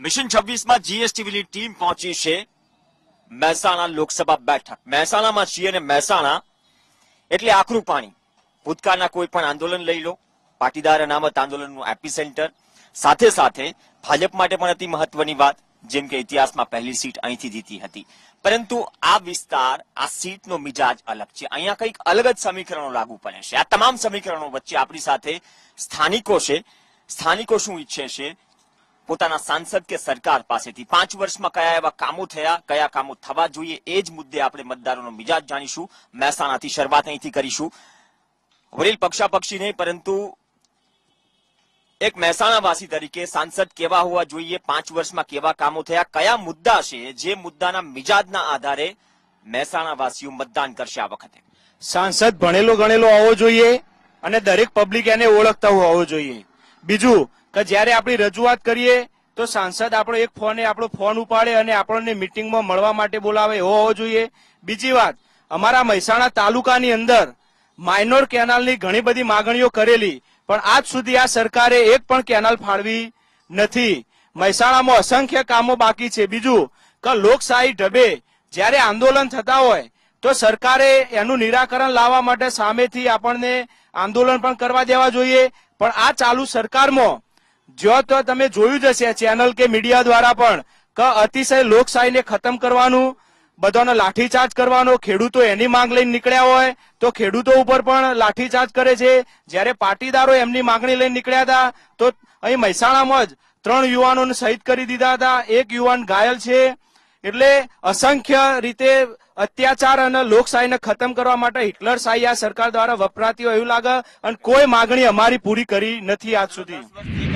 Mission છવ્વીસમાં જીએસટીવીની team પહોંચી છે મહેસાણા લોકસભા બેઠક. મહેસાણામાં છીએ અને મહેસાણા એટલે આકરું પાણી. ભૂતકાળના કોઈ પણ આંદોલન લઈ લો. પાટીદાર અનામત આંદોલનનું એપી સેન્ટર. સાથે સાથે ભાજપ માટે પણ અતિ મહત્વની વાત, જેમ કે ઇતિહાસમાં પહેલી સીટ અહીંથી જીતી હતી. પરંતુ આ વિસ્તાર, આ સીટનો મિજાજ અલગ છે. અહીંયા કંઈક અલગ જ સમીકરણો લાગુ પડે છે. આ તમામ સમીકરણો વચ્ચે આપણી સાથે સ્થાનિકો છે. સ્થાનિકો શું ઈચ્છે છે? પોતાના સાંસદ કે સરકાર પાસેથી. પાંચ વર્ષમાં કયા એવા કામો થયા, કયા કામો થવા જોઈએ, એ જ મુદ્દે આપણે મતદારોનો મિજાજ જાણીશું. મહેસાણાથી શરૂઆત અહીંથી કરીશું. વડીલ પક્ષાપક્ષી નહીં, પરંતુ એક મહેસાણાવાસી તરીકે સાંસદ કેવા હોવા જોઈએ, પાંચ વર્ષમાં કેવા કામો થયા, કયા મુદ્દા છે, જે મુદ્દાના મિજાજના આધારે મહેસાણાવાસીઓ મતદાન કરશે આ વખતે? સાંસદ ભણેલો ગણેલો હોવો જોઈએ અને દરેક પબ્લિક એને ઓળખતા હોવો જોઈએ. બીજું કે જ્યારે આપણી રજૂઆત કરીએ, તો સાંસદ આપણો એક ફોને આપણો ફોન ઉપાડે અને આપણને મિટિંગમાં મળવા માટે બોલાવે એવો હોવો જોઈએ. બીજી વાત, અમારા મહેસાણા તાલુકાની અંદર માઇનોર કેનાલની ઘણી બધી માગણીઓ કરેલી, પણ આજ સુધી આ સરકારે એક પણ કેનાલ ફાળવી નથી. મહેસાણામાં અસંખ્ય કામો બાકી છે. બીજું, કે લોકશાહી ઢબે જ્યારે આંદોલન થતા હોય, તો સરકારે એનું નિરાકરણ લાવવા માટે સામેથી આપણને આંદોલન પણ કરવા દેવા જોઈએ. પણ આ ચાલુ સરકારમાં જો તો તમે જોયું જ હશે ચેનલ કે મીડિયા દ્વારા પણ, કે અતિશય લોકશાહીને ખતમ કરવાનું, બધાનો લાઠીચાર્જ કરવાનો, ખેડૂતો એની માંગ લઈને નીકળ્યા હોય, તો ખેડૂતો ઉપર પણ લાઠીચાર્જ કરે છે. જ્યારે પાટીદારો એમની માંગણી લઈને નીકળ્યા હતા, તો અહીં મહેસાણામાં જ ત્રણ યુવાનોને શહીદ કરી દીધા હતા. એક યુવાન ઘાયલ છે. એટલે અસંખ્ય રીતે અત્યાચાર અને લોકશાહીને ખતમ કરવા માટે હિટલર શાહી આ સરકાર દ્વારા વપરાતી હોય એવું લાગે અને કોઈ માગણી અમારી પૂરી કરી નથી આજ સુધી.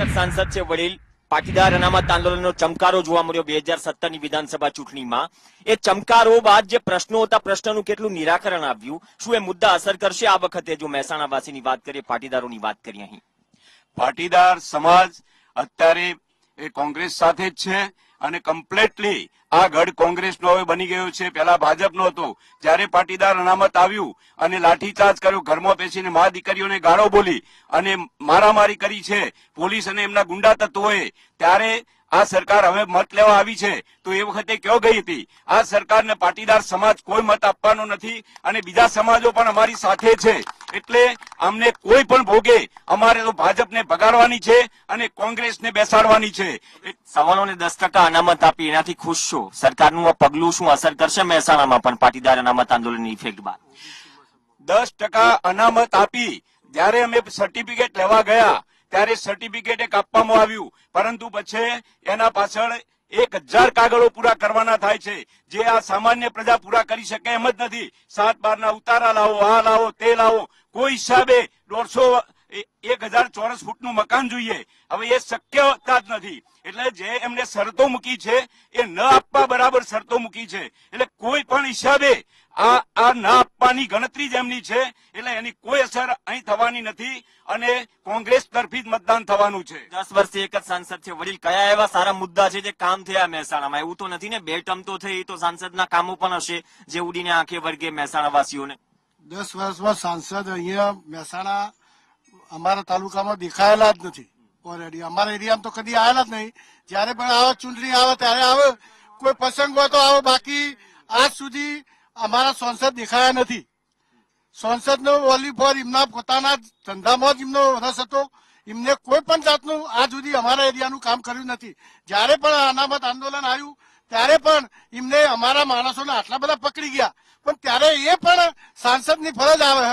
એક સાંસદ છે વડીલ પાટીદાર અનામત આંદોલનનો ચમકારો જોવા મળ્યો બે હજાર સત્તરની વિધાનસભા ચૂંટણીમાં. એ ચમકારો બાદ જે પ્રશ્નો હતા પ્રશ્નનું કેટલું નિરાકરણ આવ્યું શું એ મુદ્દા અસર કરશે? આ વખતે જો મહેસાણાવાસીની વાત કરીએ પાટીદારોની વાત કરીએ અહીં. પાટીદાર સમાજ અત્યારે એ કોંગ્રેસ સાથે જ છે. અને કમ્પ્લેટલી આ ગઢ કોંગ્રેસનો હવે બની ગયો છે. પેલા ભાજપનો હતો, જ્યારે પાટીદાર અનામત આવ્યું અને લાઠીચાર્જ કર્યો, ઘરમાં બેસીને મા દીકરીઓને ગાળો બોલી અને મારામારી કરી છે, પોલીસ અને એમના ગુંડા તત્વોએ, ત્યારે આ સરકાર હવે મત લેવા આવી છે. તો એ વખતે કયો ગઈ હતી? આ સરકારને પાટીદાર સમાજ કોઈ મત આપવાનો નથી અને બીજા સમાજો પણ અમારી સાથે છે. એટલે અમને કોઈ પણ ભોગે અમારે તો ભાજપને ભગાડવાની છે અને કોંગ્રેસને બેસાડવાની છે. સવાલોને દસ ટકા અનામત આપી એનાથી ખુશ છો? સરકારનું આ પગલું શું અસર કરશે મહેસાણામાં પણ પાટીદાર અનામત આંદોલનની ઇફેક્ટ બાદ? દસ ટકા અનામત આપી જ્યારે અમે સર્ટિફિકેટ લેવા ગયા ત્યારે સર્ટિફિકેટ એક આપવામાં આવ્યું. પરંતુ પછી એના પાછળ એક હજાર કાગળો પૂરા કરવાના થાય છે. જે આ સામાન્ય પ્રજા પૂરા કરી શકે એમ જ નથી. સાત બારના ઉતારા લાવો આ લાવો તે લાવો. કોઈ હિસાબે દોઢસો એક હજાર ચોરસ ફૂટનું મકાન જોઈએ. હવે એ શક્યતા જ નથી. એટલે જે એમને શરતો મૂકી છે, એ ન આપવા બરાબર શરતો મૂકી છે. એટલે કોઈ પણ હિસાબે આ આ ન આપવાની ગણતરી જ એમની છે. એટલે એની કોઈ અસર અહીં થવાની નથી અને કોંગ્રેસ તરફી જ મતદાન થવાનું છે. દસ વર્ષથી એક જ સાંસદ છે. વડીલ કયા એવા સારા મુદ્દા છે જે કામ થયા મહેસાણામાં? એવું તો નથી ને, બે ટર્મ તો થઈ, તો સાંસદના કામો પણ હશે, જે ઉડીને આંખે વર્ગે મહેસાણા વાસીઓને દસ વર્ષમાં સાંસદ અહીંયા મહેસાણા અમારા તાલુકામાં દેખાયેલા જ નથી ઓલરેડી અમારા એરિયામાં તો કદી આવેલા જ નહીં. જ્યારે પણ આવે ચૂંટણી આવે, ત્યારે આવે. કોઈ પ્રસંગ હોય તો આવે. બાકી આજ સુધી અમારા સાંસદ દેખાયા નથી. સાંસદનો ઓલી ફોર એમના પોતાના ધંધામાં જ એમનો રસ હતો. એમને કોઈ પણ જાતનું આજ સુધી અમારા એરિયાનું કામ કર્યું નથી. જ્યારે પણ અનામત આંદોલન આવ્યું ત્યારે પણ એમને અમારા માણસોને આટલા બધા પકડી ગયા. પણ ત્યારે એ પણ સાંસદની ફરજ આવે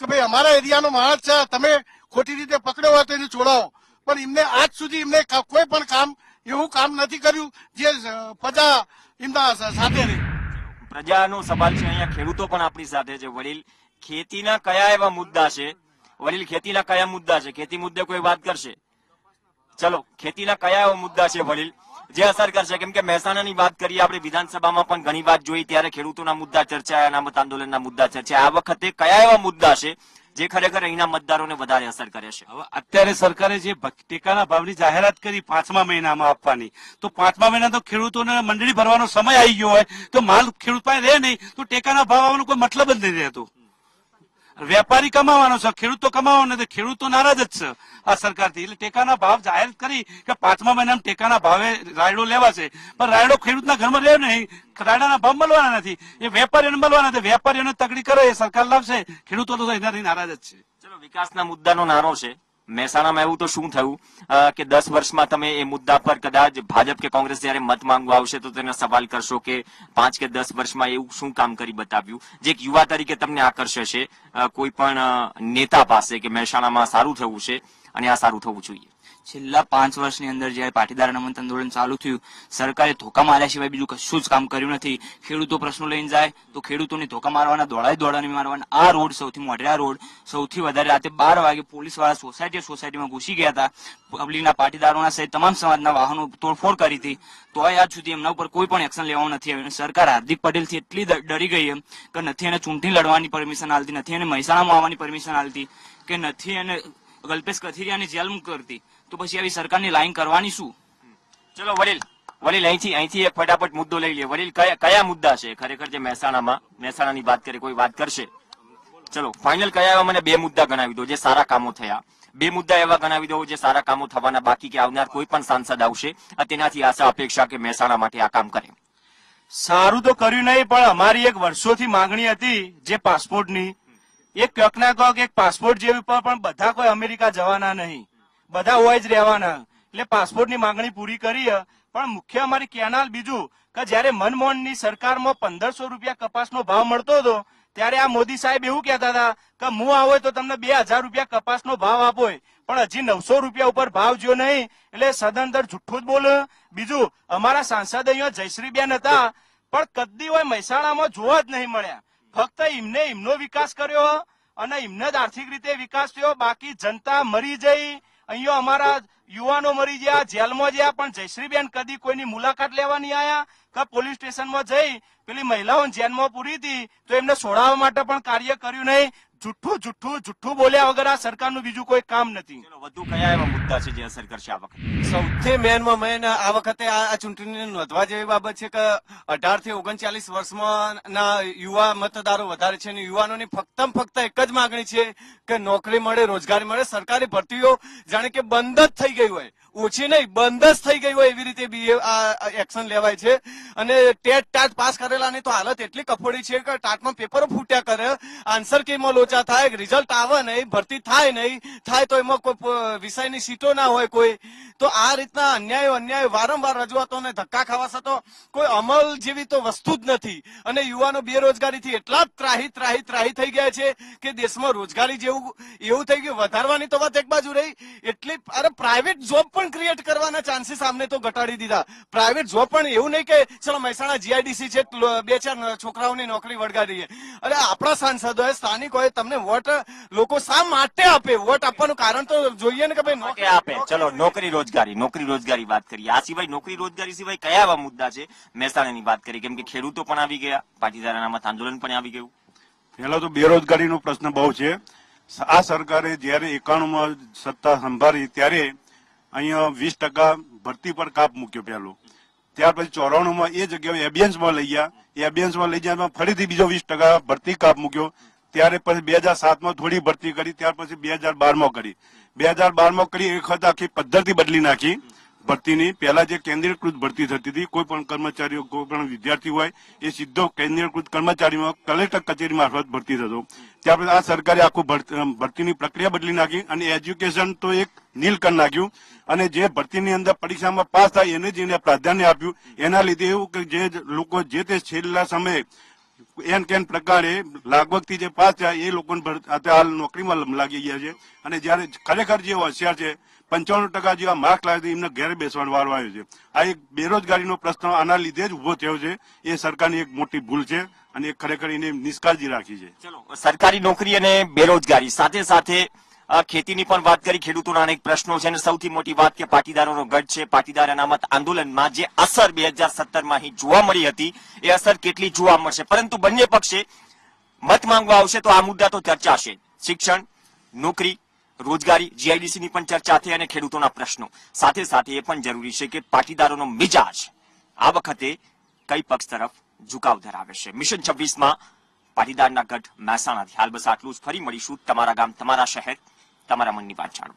કે ભાઈ અમારા એરિયાનો માણસ છે, તમે ખોટી રીતે પકડ્યો હોય તો એને છોડાવો. પણ એમને આજ સુધી એમને કોઈ પણ કામ, એવું કામ નથી કર્યું જે પ્રજા એમના સાથે રહી. પ્રજાનો સવાલ છે, અહીંયા ખેડૂતો પણ આપણી સાથે છે. વડીલ ખેતીના કયા એવા મુદ્દા છે? વડીલ ખેતીના કયા મુદ્દા છે? ખેતી મુદ્દે કોઈ વાત કરશે? ચલો, ખેતીના કયા એવા મુદ્દા છે, વડીલ? જે અસર કરશે? કેમ કે મહેસાણાની વાત કરીએ, આપણે વિધાનસભામાં પણ ઘણી વાત જોઈ, ત્યારે ખેડૂતોના મુદ્દા ચર્ચાયા, અનામત આંદોલનના મુદ્દા ચર્ચાયા. આ વખતે કયા એવા મુદ્દા છે જે ખરેખર અહીંના મતદારોને વધારે અસર કરે છે? હવે અત્યારે સરકારે જે ટેકાના ભાવની જાહેરાત કરી પાંચમા મહિનામાં આપવાની, તો પાંચમા મહિના તો ખેડૂતોને મંડળી ભરવાનો સમય આવી ગયો હોય, તો માલ ખેડૂત પાસે રહે નહીં, તો ટેકાના ભાવ આવવાનો કોઈ મતલબ જ નહીં રહેતો. વેપારી કમાવાનો છે, ખેડૂત કમાવાનો નથી ખેડૂત નારાજ જ છે. આ સરકારથી. એટલે ટેકાના ભાવ જાહેર કરી કે પાંચમા મહિનામાં ટેકાના ભાવે રાયડો લેવાશે પણ રાયડો ખેડૂતના ઘરમાં લે નહીં. રાયડાના ભાવ મળવાના નથી. એ વેપારીઓને મળવાના નથી વેપારીઓને તકડી કરે, એ સરકાર લાવશે. ખેડૂતો તો એનાથી નારાજ જ છે. ચલો, વિકાસના મુદ્દાનો નારો છે. મહેસાણામાં એવું તો શું થયું? કે દસ વર્ષમાં તમે એ મુદ્દા પર કદાચ ભાજપ કે કોંગ્રેસ જયારે મત માંગવા આવશે તો તેને સવાલ કરશો કે પાંચ કે દસ વર્ષમાં એવું શું કામ કરી બતાવ્યું? જે એક યુવા તરીકે તમને આકર્ષશે કોઈ પણ નેતા પાસે કે મહેસાણામાં સારું થવું છે, અને આ સારું થવું જોઈએ. છેલ્લા પાંચ વર્ષની અંદર જયારે પાટીદાર અનામત આંદોલન ચાલુ થયું, સરકારે ધોકા માર્યા સિવાય બીજું કશું જ કામ કર્યું નથી. ખેડૂતો પ્રશ્નો લઈને જાય, તો ખેડૂતોને ધોકા મારવાના, દોડાઈ દોડાને મારવાના, આ રોડ સૌથી મોઢેરા રોડ, સૌથી વધારે રાતે બાર વાગે પોલીસવાળા સોસાયટી સોસાયટીમાં ઘૂસી ગયા હતા. પબ્લિકના પાટીદારોના સહિત તમામ સમાજના વાહનો તોડફોડ કરી હતી. તો આજ સુધી એમના ઉપર કોઈ પણ એક્શન લેવામાં નથી આવ્યું. સરકાર હાર્દિક પટેલથી એટલી ડરી ગઈ એમ કે નથી એને ચૂંટણી લડવાની પરમિશન આલતી, નથી એને મહેસાણામાં આવવાની પરમિશન આલતી, કે નથી એને કલ્પેશ કથિરિયાની જેલ કરતી તો પછી આવી સરકારની લાઈન કરવાની શું? ચલો વડીલ વડીલ અહીંથી અહીંથી એક ફટાફટ મુદ્દો લઈ લે. વડીલ, કયા મુદ્દા છે? ખરેખર જે મહેસાણામાં, મહેસાણાની વાત કરે, કોઈ વાત કરશે? ચલો ફાઇનલ કયા એવા મને બે મુદ્દા ગણાવી દો જે સારા કામો થયા. બે મુદ્દા એવા ગણાવી દો જે સારા કામો થવાના, બાકી કે આવનાર કોઈ પણ સાંસદ આવશે તેનાથી આશા, અપેક્ષા કે મહેસાણા માટે આ કામ કરે. સારું તો કર્યું નહીં, પણ અમારી એક વર્ષોથી માંગણી હતી જે પાસપોર્ટની. એક કક ના ક્યાંક એક પાસપોર્ટ જેવી પર પણ બધા કોઈ અમેરિકા જવાના નહીં. બધા હોય જ રહેવાના. એટલે પાસપોર્ટની માંગણી પૂરી કરી પણ મુખ્ય અમારી કેનાલ બીજું કે જયારે મનમોહનની સરકારમાં પંદરસો રૂપિયા કપાસનો ભાવ મળતો હતો, ત્યારે આ મોદી સાહેબ એવું કહેતા હતા કે હું આવો તો તમને બે હજાર રૂપિયા કપાસનો ભાવ આપો પણ હજી નવસો રૂપિયા ઉપર ભાવ જો નહીં. એટલે સદંતર જુઠ્ઠું જ બોલે. બીજું, અમારા સાંસદ અહીંયા જયશ્રીબેન હતા, પણ કદી હોય મહેસાણામાં જોવા જ નહીં મળ્યા. ફક્ત એમને એમનો વિકાસ કર્યો અને એમને જ આર્થિક રીતે વિકાસ થયો. બાકી જનતા મરી જઈ. અહીંયા અમારા યુવાનો મરી ગયા, જેલમાં ગયા, પણ જયશ્રીબેન કદી કોઈની મુલાકાત લેવા નહીં આયા કે પોલીસ સ્ટેશનમાં જઈ પેલી મહિલાઓને જેલમાં પૂરી હતી તો એમને છોડાવવા માટે પણ કાર્ય કર્યું નહીં. જુઠ્ઠું જુઠ્ઠું જુઠ્ઠું બોલ્યા વગર આ સરકારનું બીજું કોઈ કામ નથી. વધુ કયા એવા મુદ્દા છે જે અસર કરશે આ વખતે? સૌથી મેનમાં મેન આ વખતે આ ચૂંટણીને નોંધવા જેવી બાબત છે કે અઢારથી ઓગણચાલીસ વર્ષમાં ના યુવા મતદારો વધારે છે અને યુવાનોની ફક્ત ફક્ત એક જ માગણી છે કે નોકરી મળે રોજગારી મળે સરકારી ભરતીઓ જાણે કે બંધ જ થઈ ગઈ હોય. ઓછી નહીં બંધ જ થઈ ગઈ હોય એવી રીતે એક્શન લેવાય છે. અને ટેટ ટાટ પાસ કરેલાની તો હાલત એટલી કફોડી છે કે ટાટમાં પેપરો ફૂટ્યા કરે. આન્સર કેમાં લોચા થાય રિઝલ્ટ આવે નહીં, ભરતી થાય નહીં. થાય તો એમાં કોઈ વિષયની સીટો ના હોય કોઈ. તો આ રીતના અન્યાય અન્યાય, વારંવાર રજૂઆતો ને ધક્કા ખાવા છતો કોઈ અમલ જેવી તો વસ્તુ જ નથી. અને યુવાનો બેરોજગારીથી એટલા જ ત્રાહી ત્રાહી ત્રાહી થઈ ગયા છે કે દેશમાં રોજગારી જેવું, એવું થઈ ગયું. વધારવાની તો વાત એક બાજુ રહી. એટલી, અરે પ્રાઇવેટ જોબ પણ ક્રિએટ કરવાના ચાન્સીસ આમને તો ઘટાડી દીધા. પ્રાઇવેટ જોબ પણ એવું નહીં કે ચલો મહેસાણા જીઆઈડીસી છે બે ચાર છોકરાઓની નોકરી વળગાડીએ. અરે આપણા સાંસદોએ સ્થાનિકોએ તમને વોટ લોકો શા માટે આપે? વોટ આપવાનું કારણ તો જોઈએ ને કે ભાઈ નોકરી આપે. ચલો નોકરી રોજગારી નોકરી રોજગારી વાત કરીએ. આ સિવાય નોકરી રોજગારી સિવાય કયા એવા મુદ્દા છે? મહેસાણાની વાત કરી કેમ કે ખેડૂતો પણ આવી ગયા પાટીદાર અનામત આંદોલન પણ આવી ગયું. પહેલા તો બેરોજગારીનો પ્રશ્ન બહુ છે. આ સરકારે જયારે એકાણુંમાં સત્તા સંભાળી ત્યારે અહીંયા વીસ ટકા ભરતી પર કાપ મૂક્યો પહેલો. ત્યાર પછી ચોરાણુંમાં એ જગ્યાએ એબિયન્સમાં લઈ ગયા. એબિયન્સમાં લઈ ગયા ફરીથી બીજો વીસ ટકા ભરતી કાપ મૂક્યો. ત્યારે પછી બે હજાર સાતમાં થોડી ભરતી કરી, ત્યાર પછી બે હજાર બારમાં કરી. બે હજાર બારમાં કરી, એક વખત આખી પદ્ધતિ બદલી નાખી. ભરતીની પહેલા જે કેન્દ્રીયકૃત ભરતી થતી હતી, કોઈ પણ કર્મચારીઓ, કોઈ પણ વિદ્યાર્થી હોય, એ સીધો કેન્દ્રીયકૃત કર્મચારીમાં, કલેક્ટર કચેરી મારફત ભરતી થતો. ત્યાર આ સરકારે આખું ભરતીની પ્રક્રિયા બદલી નાખી અને એજ્યુકેશન તો એક નીલ કરી નાખ્યું. અને જે ભરતીની અંદર પરીક્ષામાં પાસ થાય એને જ પ્રાધાન્ય આપ્યું. એના લીધે એવું કે જે લોકો જે તે છેલ્લા સમયે એન કેન પ્રકારે લાગવગથી જે પાસ થયા, એ અત્યારે હાલ નોકરીમાં લાગી ગયા છે. અને જયારે ખરેખર જે હોશિયાર છે પંચાણું ટકા જેવા માર્ક લાવે એમને ઘેર બેસવાનો વારો આવ્યો છે. આ એક બેરોજગારીનો પ્રશ્ન આના લીધે જ ઊભો થયો છે. એ સરકારની એક મોટી ભૂલ છે અને ખરેખર એને નિષ્કાળજી રાખી છે. સરકારી નોકરી અને બેરોજગારી સાથે સાથે ખેતીની પણ વાત કરી, ખેડૂતોના અનેક પ્રશ્નો છે અને સૌથી મોટી વાત કે પાટીદારોનો ગઢ છે. પાટીદાર અનામત આંદોલનમાં જે અસર બે હજાર સત્તરમાં અહીં જોવા મળી હતી, એ અસર કેટલી જોવા મળશે? પરંતુ બંને પક્ષે મત માંગવા આવશે તો આ મુદ્દા તો ચર્ચાશે. શિક્ષણ, નોકરી રોજગારી જીઆઈડીસી ની પણ ચર્ચા થઈ અને ખેડૂતોના પ્રશ્નો. સાથે સાથે એ પણ જરૂરી છે કે પાટીદારોનો મિજાજ આ વખતે કઈ પક્ષ તરફ ઝુકાવ ધરાવે છે. મિશન છવ્વીસમાં પાટીદારના ગઢ મહેસાણાથી. હાલ બસ આટલું જ. ફરી મળીશું તમારા ગામ, તમારા શહેર, તમારા મનની વાત જાણો